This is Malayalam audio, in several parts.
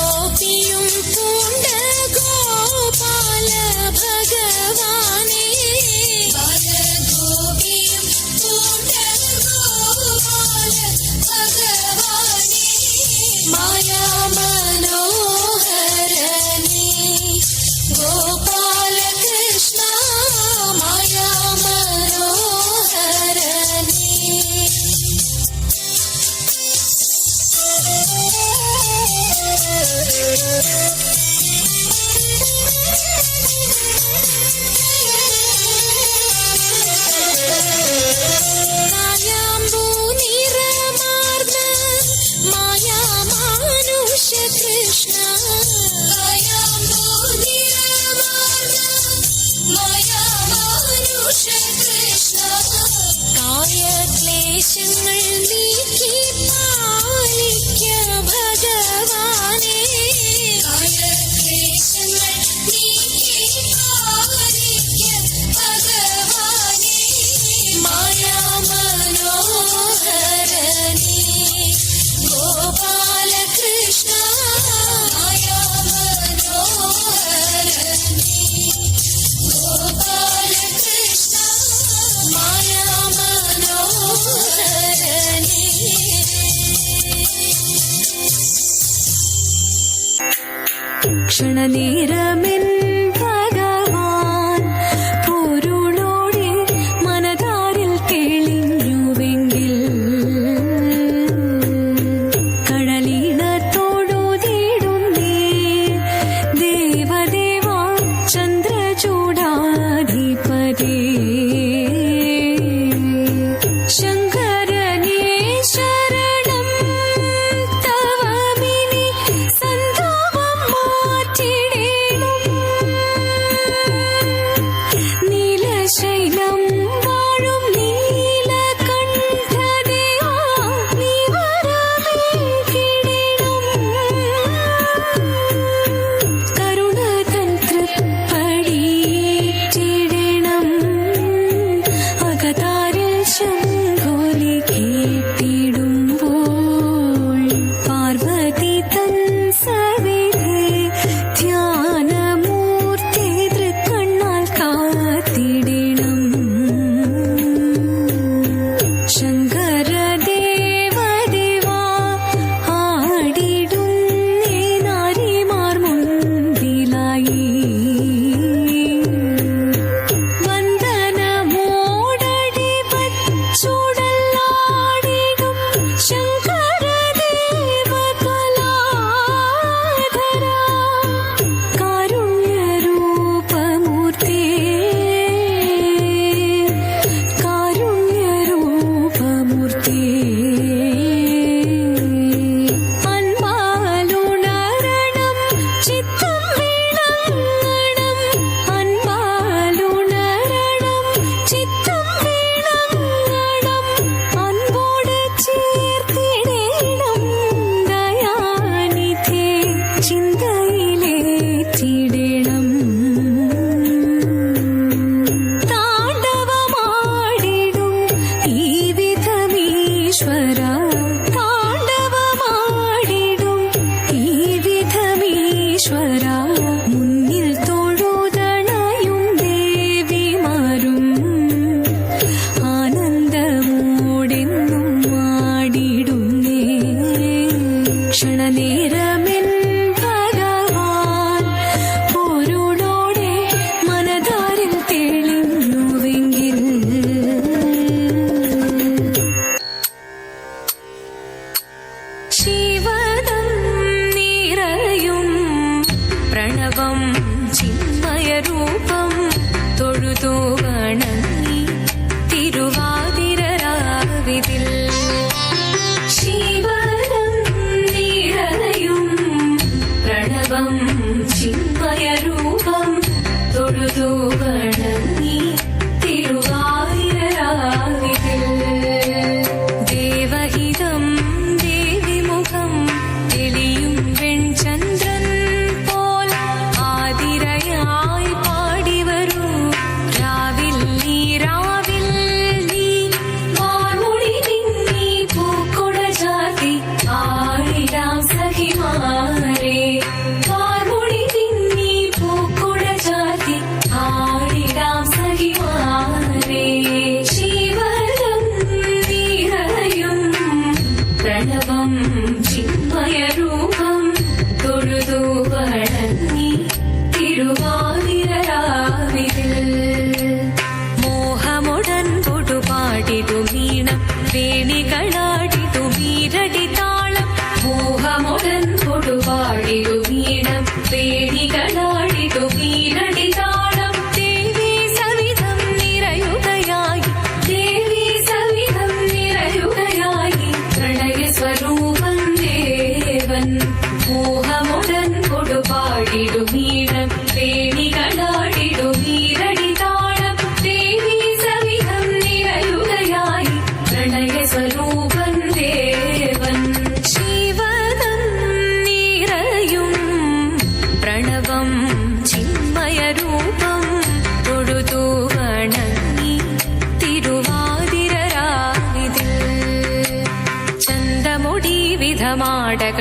Oh. Christian will be keep on. ಕ್ಷಣ ನೀರಮೆನ್ನ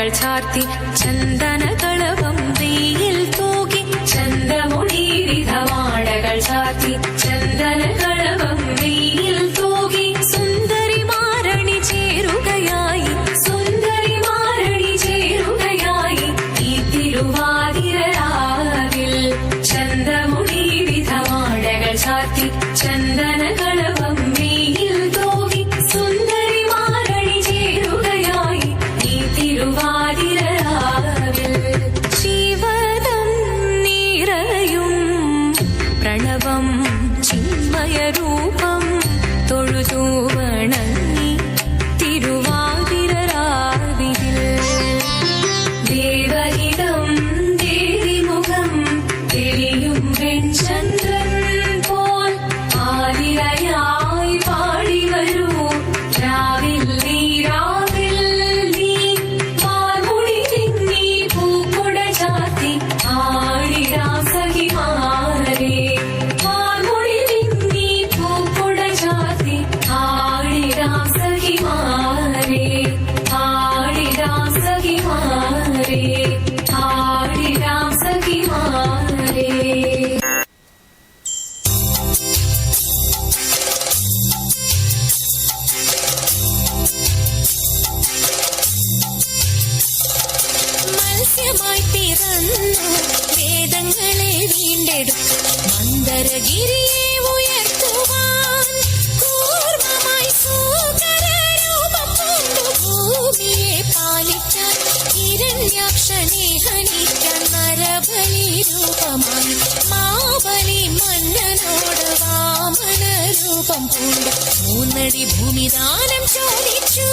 வாழ்சார்த்தி രൂപം പൂണ്ട മൂന്നടി ഭൂമിദാനം ചോദിച്ചു.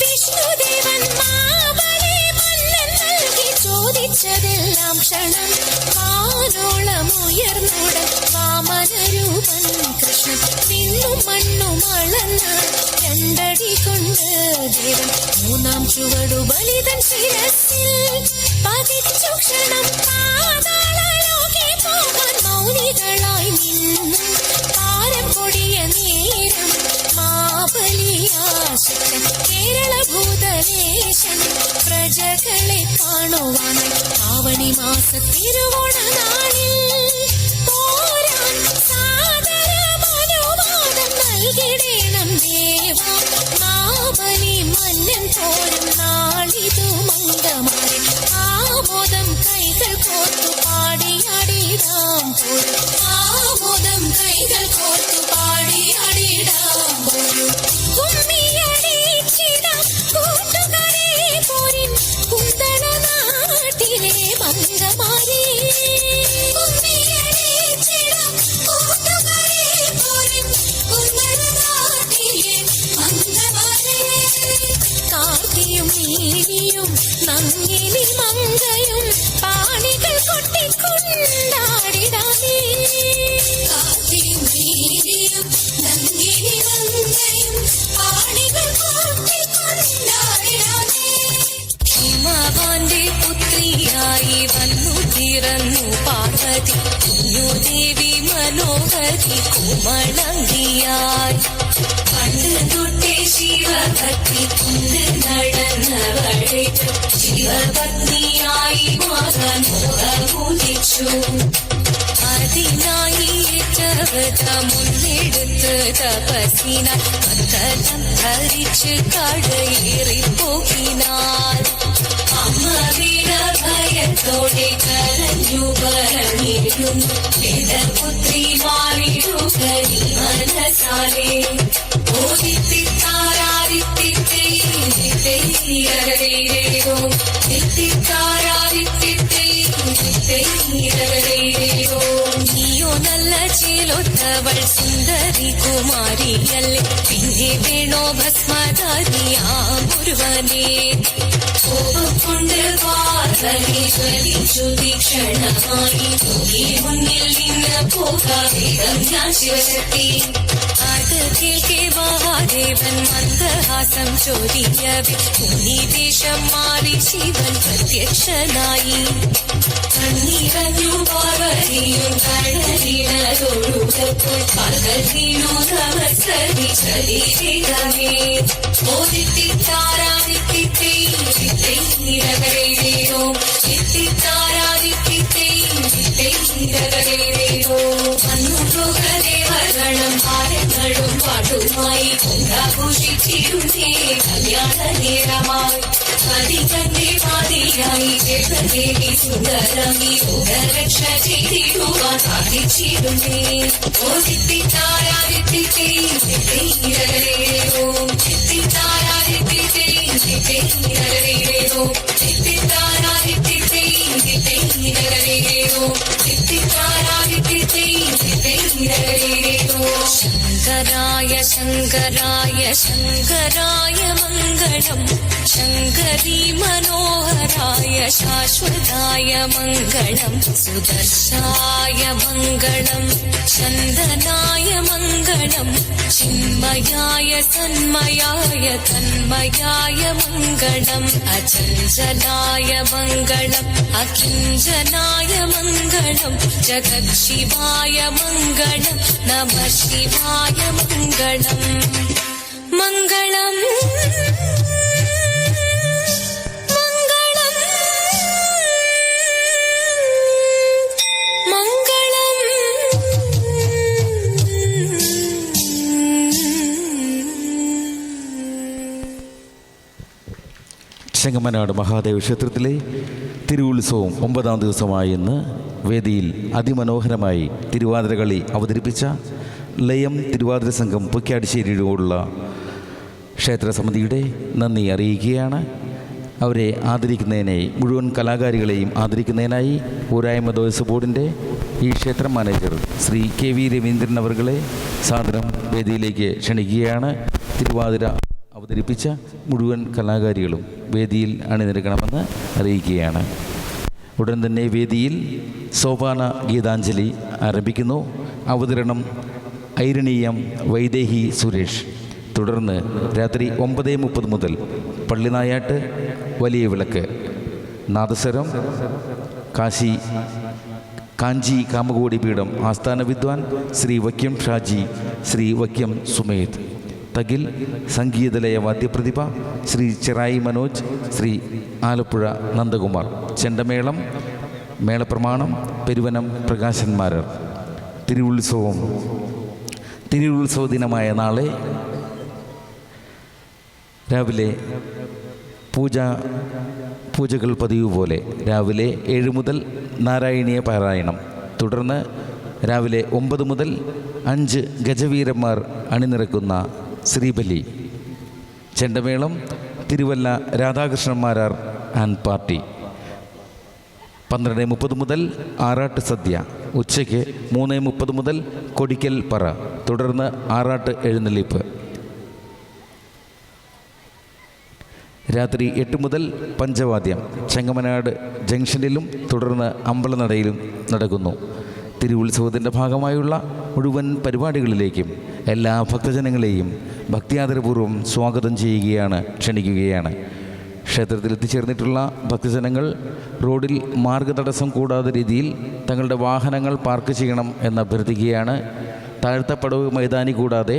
വിഷ്ണുദേവൻ മാവനെ മന്നൻ നൽകി ചോദിച്ചതെല്ലാം ക്ഷണം. വാനോളം ഉയർന്നുട വാമന രൂപൻ കൃഷ്ണൻ. വിണ്ണും മണ്ണും അളന്ന രണ്ടടി കൊണ്ട് ദേവൻ. മൂന്നാം ചുവടു ബലിതൻ ശിരസിൽ പതിച്ചു ക്ഷണം. திருவோண മനോഹരി കുമളങ്കിയായി പണ്ട് തൊട്ടേ ശിവഭക്തി കൊണ്ട് നടന്നവളെ ശിവപത്നിയായി മാറാൻ മോഹമുദിച്ചു അതിനായി ഏറ്റവത മുന്നെടുത്ത് തപസിന മന്ദലം ധരിച്ച് കടയേറി പോകിനാൽ അമ്മ വീണ ഭയത്തോടെ കരഞ്ഞു പറഞ്ഞിരുന്നു പുത്രി മാറിടുക നീ മനസാലേ ഓദിത്തിത്താരാദിത്തിത്തേരോ തിത്തിത്താരാദിത്തിത്തേരോ നീയോ നല്ല ചേലൊത്തവൾ സുന്ദരി കുമാരിയല്ലേ പിന്നെ വേണോ ഭസ്മധാരിയാം ഒരുവനെ കോപം കൊണ്ട് പാർവതി ജ്വലിച്ചു തീക്ഷണമായി ഈ മുന്നിൽ നിന്ന് പോകാവേഗം ഞാൻ ശിവശക്തി അത് കേൾക്കെ മഹാദേവൻ മന്ദഹാസം ചോദിയവേ മുനിവേഷം മാറി ശിവൻ പ്രത്യക്ഷനായി കണ്ണീരഞ്ഞു പാർവതിയും കടലിടതൊഴുകപ്പോൾ പകൽ വീണു നമസ്കരി ശരീരമേ ഓദിത്തിത്താരാദിത്തിത്തേരോ ചിത്തിത്താരാദിത്തിത്തേരോ അന്നു ലോകദേവഗണം நாளும் பாட்டுமாய் ஆகோஷிச்சிடுமே கல்யாண நேரமாய் பதி தந்தை பாதியாய் தேவதேவி சுந்தரமி உகரட்ச செய்திடுவா சாதிச்சிடுமே ஓ சித்தி தாரா சித்தி சித்திரேரேரோ சித்தி தாரா சித்தி சித்திரேரேரோ சித்தி தாரா சித்தி சித்திரேரேரோ சித்தி தாரா ശങ്കരായ ശങ്കരായ ശങ്കരായ മംഗളം ശങ്കരീ മനോഹരായ ശാശ്വതായ മംഗളം സുദർശായ മംഗളം ചന്ദനായ മംഗളം ചിന്മയായ സന്മയായ തന്മയായ മംഗളം അചഞ്ചലായ മംഗളം അകിഞ്ചനായ മംഗളം ജഗത് ശിവായ മംഗളം നമ ശിവായ മംഗളം മംഗളം. ചെങ്ങമനാട് മഹാദേവ ക്ഷേത്രത്തിലെ തിരുവുത്സവം ഒമ്പതാം ദിവസമായ ഇന്ന് വേദിയിൽ അതിമനോഹരമായി തിരുവാതിരകളി അവതരിപ്പിച്ച ലയം തിരുവാതിര സംഘം പൊക്കാടിശ്ശേരിയോടുള്ള ക്ഷേത്ര സമിതിയുടെ നന്ദി അറിയിക്കുകയാണ്. അവരെ ആദരിക്കുന്നതിനായി മുഴുവൻ കലാകാരികളെയും ആദരിക്കുന്നതിനായി ഊരായ്മ ദേവസ്വം ബോർഡിന്റെ ഈ ക്ഷേത്ര manager Shri K V Raveendran അവർകളെ സാദരം വേദിയിലേക്ക് ക്ഷണിക്കുകയാണ്. തിരുവാതിര അവതരിപ്പിച്ച മുഴുവൻ കലാകാരികളും വേദിയിൽ അണിനിരക്കണമെന്ന് അറിയിക്കുകയാണ്. ഉടൻ തന്നെ വേദിയിൽ സോപാന ഗീതാഞ്ജലി ആരംഭിക്കുന്നു. അവതരണം ഐരണീയം വൈദേഹി സുരേഷ്. തുടർന്ന് രാത്രി ഒമ്പത് മുപ്പത് മുതൽ പള്ളിനായാട്ട് വലിയ വിളക്ക്. നാദസ്വരം കാശി കാഞ്ചി കാമകോടി പീഠം ആസ്ഥാന വിദ്വാൻ ശ്രീ വക്യം ഷാജി ശ്രീ വക്യം സുമേത് തകിൽ സംഗീതലയ വാദ്യപ്രതിഭ ശ്രീ ചിറായി മനോജ് ശ്രീ ആലപ്പുഴ നന്ദകുമാർ. ചെണ്ടമേളം മേളപ്രമാണം പെരുവനം പ്രകാശന്മാരർ. തിരുവുത്സവം തിരുവുത്സവ ദിനമായ നാളെ രാവിലെ പൂജ പൂജകൾ പതിവ് പോലെ രാവിലെ ഏഴ് മുതൽ നാരായണീയ പാരായണം. തുടർന്ന് രാവിലെ ഒമ്പത് മുതൽ അഞ്ച് ഗജവീരന്മാർ അണിനിരക്കുന്ന ശ്രീബലി ചെണ്ടമേളം തിരുവല്ല രാധാകൃഷ്ണന്മാരാർ ആൻഡ് പാർട്ടി. പന്ത്രണ്ട് മുപ്പത് മുതൽ ആറാട്ട് സദ്യ. ഉച്ചയ്ക്ക് മൂന്ന് മുപ്പത് മുതൽ കൊടിക്കൽ പറ. തുടർന്ന് ആറാട്ട് എഴുന്നള്ളിപ്പ്. രാത്രി എട്ട് മുതൽ പഞ്ചവാദ്യം. ചെങ്ങമനാട് ജംഗ്ഷനിലും തുടർന്ന് അമ്പലനടയിലും നടക്കുന്നു. തിരുവുത്സവത്തിന്റെ ഭാഗമായുള്ള മുഴുവൻ പരിപാടികളിലേക്കും എല്ലാ ഭക്തജനങ്ങളെയും ഭക്തിയാദരപൂർവം സ്വാഗതം ചെയ്യുകയാണ് ക്ഷണിക്കുകയാണ്. ക്ഷേത്രത്തിൽ എത്തിച്ചേർന്നിട്ടുള്ള ഭക്തജനങ്ങൾ റോഡിൽ മാർഗതടസ്സം കൂടാതെ രീതിയിൽ തങ്ങളുടെ വാഹനങ്ങൾ പാർക്ക് ചെയ്യണം എന്ന് അഭ്യർത്ഥിക്കുകയാണ്. താഴ്ത്തപ്പടവ് മൈതാനി കൂടാതെ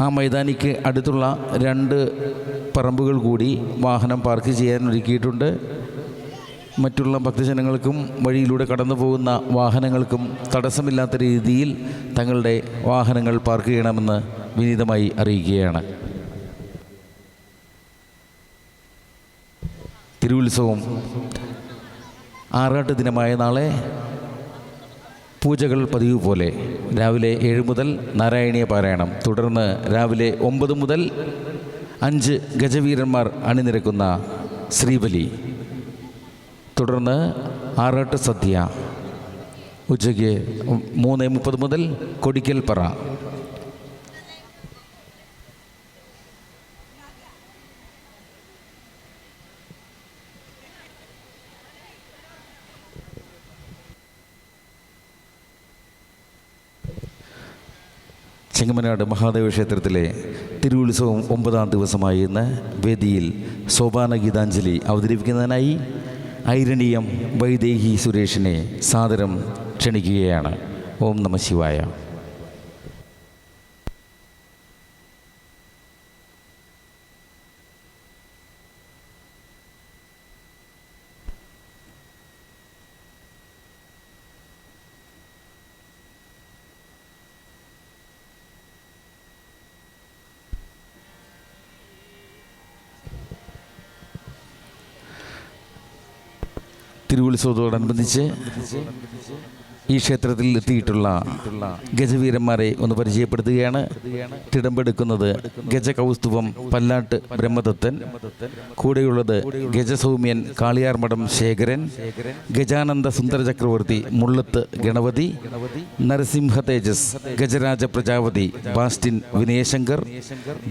ആ മൈതാനിക്ക് അടുത്തുള്ള രണ്ട് പറമ്പുകൾ കൂടി വാഹനം പാർക്ക് ചെയ്യാൻ ഒരുക്കിയിട്ടുണ്ട്. മറ്റുള്ള ഭക്തജനങ്ങൾക്കും വഴിയിലൂടെ കടന്നു പോകുന്ന വാഹനങ്ങൾക്കും തടസ്സമില്ലാത്ത രീതിയിൽ തങ്ങളുടെ വാഹനങ്ങൾ പാർക്ക് ചെയ്യണമെന്ന് വിനീതമായി അറിയിക്കുകയാണ്. തിരുവുത്സവം ആറാട്ട് ദിനമായ നാളെ പൂജകൾ പതിവ് പോലെ രാവിലെ ഏഴ് മുതൽ നാരായണീയ പാരായണം. തുടർന്ന് രാവിലെ ഒമ്പത് മുതൽ അഞ്ച് ഗജവീരന്മാർ അണിനിരക്കുന്ന ശ്രീബലി. തുടർന്ന് ആറാട്ട് സദ്യ. ഉച്ചയ്ക്ക് മൂന്ന് മുപ്പത് മുതൽ കൊടിക്കൽ പറ ചെങ്ങമനാട് മഹാദേവ ക്ഷേത്രത്തിലെ തിരുവുത്സവം ഒമ്പതാം ദിവസമായി ഇന്ന് വേദിയിൽ സോപാന ഗീതാഞ്ജലി അവതരിപ്പിക്കുന്നതിനായി ഐരണീയം വൈദേഹി സുരേഷിനെ സാദരം ക്ഷണിക്കുകയാണ്. ഓം നമ ശിവായ. തിരുവുത്സവത്തോടനുബന്ധിച്ച് ഈ ക്ഷേത്രത്തിൽ എത്തിയിട്ടുള്ള ഗജവീരന്മാരെ ഒന്ന് പരിചയപ്പെടുത്തുകയാണ്. തിടമ്പെടുക്കുന്നത് ഗജകൗസ്തുഭം പല്ലാട്ട് ബ്രഹ്മദത്തൻ. കൂടെയുള്ളത് ഗജസൗമ്യൻ കാളിയാർമഠം ശേഖരൻ. ഗജാനന്ദ സുന്ദര ചക്രവർത്തി മുള്ളത്ത് ഗണപതി. നരസിംഹ തേജസ് ഗജരാജ പ്രജാപതി ബാസ്റ്റിൻ വിനയശങ്കർ.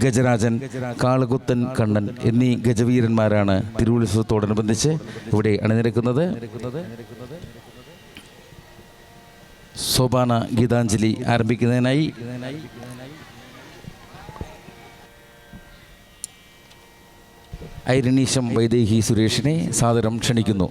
ഗജരാജൻ കാളകുത്തൻ കണ്ണൻ എന്നീ ഗജവീരന്മാരാണ് തിരുവുത്സവത്തോടനുബന്ധിച്ച് ഇവിടെ അണിനിരക്കുന്നത്. സോപാന ഗീതാഞ്ജലി ആരംഭിക്കുന്നതിനായി ഐരണീശം വൈദേഹി സുരേഷിനെ സാദരം ക്ഷണിക്കുന്നു.